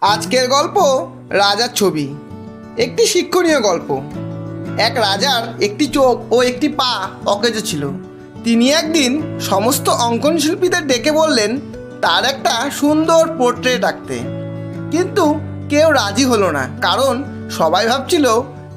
আজকের গল্প রাজার ছবি। একটি শিক্ষণীয় গল্প। এক রাজার একটি চোখ ও একটি পা অকেজো ছিল। তিনি একদিন সমস্ত অঙ্কন শিল্পীদের ডেকে বললেন, তার একটা সুন্দর পোর্ট্রেট আঁকতে। কিন্তু কেউ রাজি হলো না, কারণ সবাই ভাবছিল,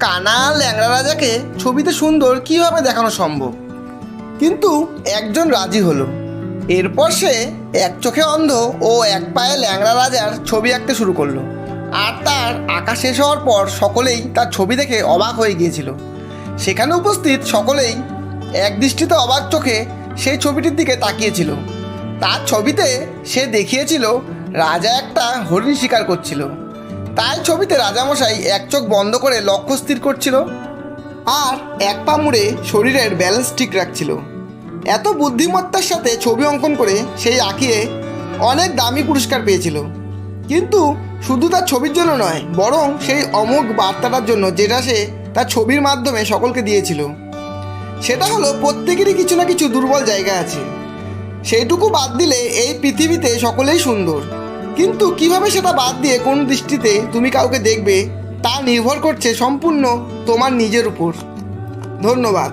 কানা ল্যাংড়া রাজাকে ছবিতে সুন্দর কীভাবে দেখানো সম্ভব? কিন্তু একজন রাজি হলো। এরপর সে এক চোখে অন্ধ ও এক পায়ে ল্যাংড়া রাজার ছবি আঁকতে শুরু করল। আর তার আঁকা শেষ হওয়ার পর সকলেই তার ছবি দেখে অবাক হয়ে গিয়েছিল। সেখানে উপস্থিত সকলেই এক দৃষ্টিতে অবাক চোখে সেই ছবিটির দিকে তাকিয়েছিল। তার ছবিতে সে দেখিয়েছিল, রাজা একটা হরিণ শিকার করছিল। তাই ছবিতে রাজামশাই এক চোখ বন্ধ করে লক্ষ্য স্থির করছিল আর এক পা মুড়ে শরীরের ব্যালেন্স ঠিক রাখছিল। এত বুদ্ধিমত্তার সাথে ছবি অঙ্কন করে সেই আঁকিয়ে অনেক দামি পুরস্কার পেয়েছিল। কিন্তু শুধু তার ছবির জন্য নয়, বরং সেই অমোঘ বার্তাটার জন্য যেটা সে তার ছবির মাধ্যমে সকলকে দিয়েছিল। সেটা হলো প্রত্যেকেরই কিছু না কিছু দুর্বল জায়গা আছে। সেইটুকু বাদ দিলে এই পৃথিবীতে সকলেই সুন্দর। কিন্তু কীভাবে সেটা বাদ দিয়ে কোন দৃষ্টিতে তুমি কাউকে দেখবে, তা নির্ভর করছে সম্পূর্ণ তোমার নিজের উপর। ধন্যবাদ।